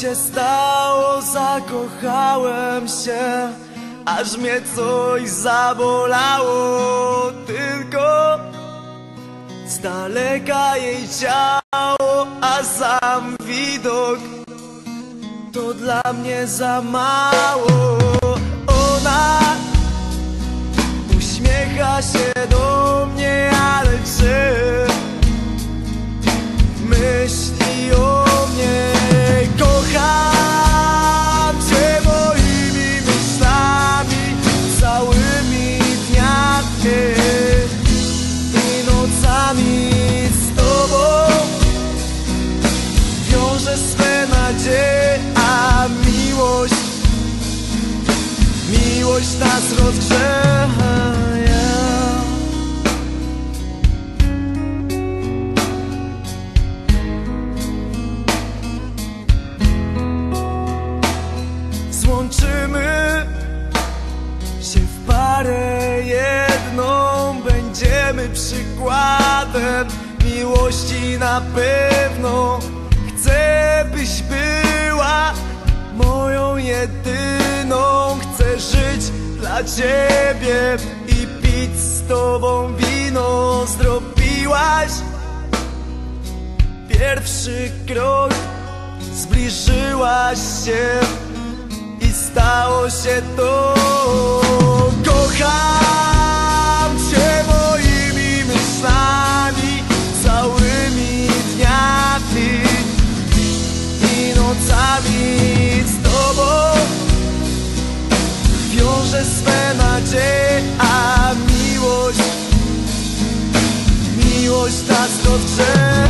się stało? Zakochałem się, aż mnie coś zabolało. Tylko z daleka jej ciało, a sam widok to dla mnie za mało. Ona uśmiecha się do mnie, ale czy Miłość nas rozgrzewa Złączymy się w parę jedną Będziemy przykładem miłości na pewno. Chcę byś była moją jedyną ciebie i pić z tobą wino Zrobiłaś pierwszy krok Zbliżyłaś się i stało się to. Kocham Rozgrzewa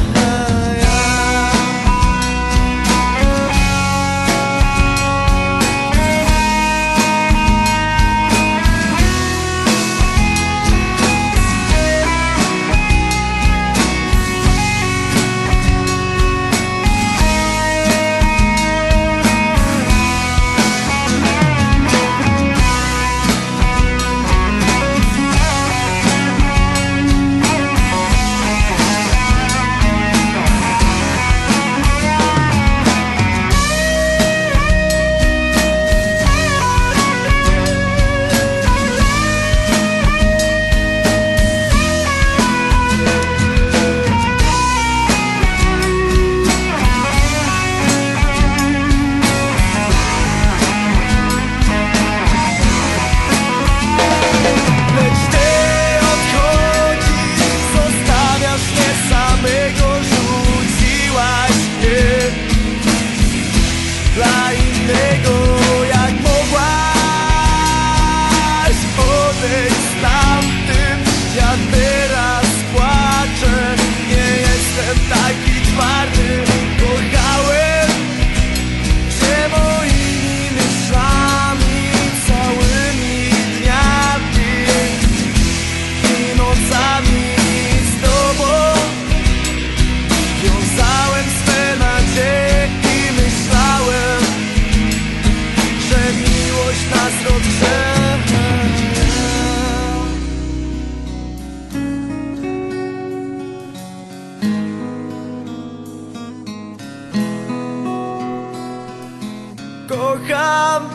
Kocham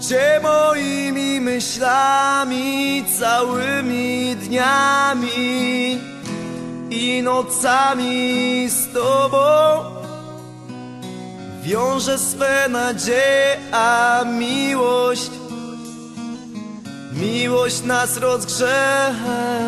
Cię moimi myślami Całymi dniami i nocami z Tobą. Wiąże swe nadzieje, a miłość Miłość nas rozgrzewa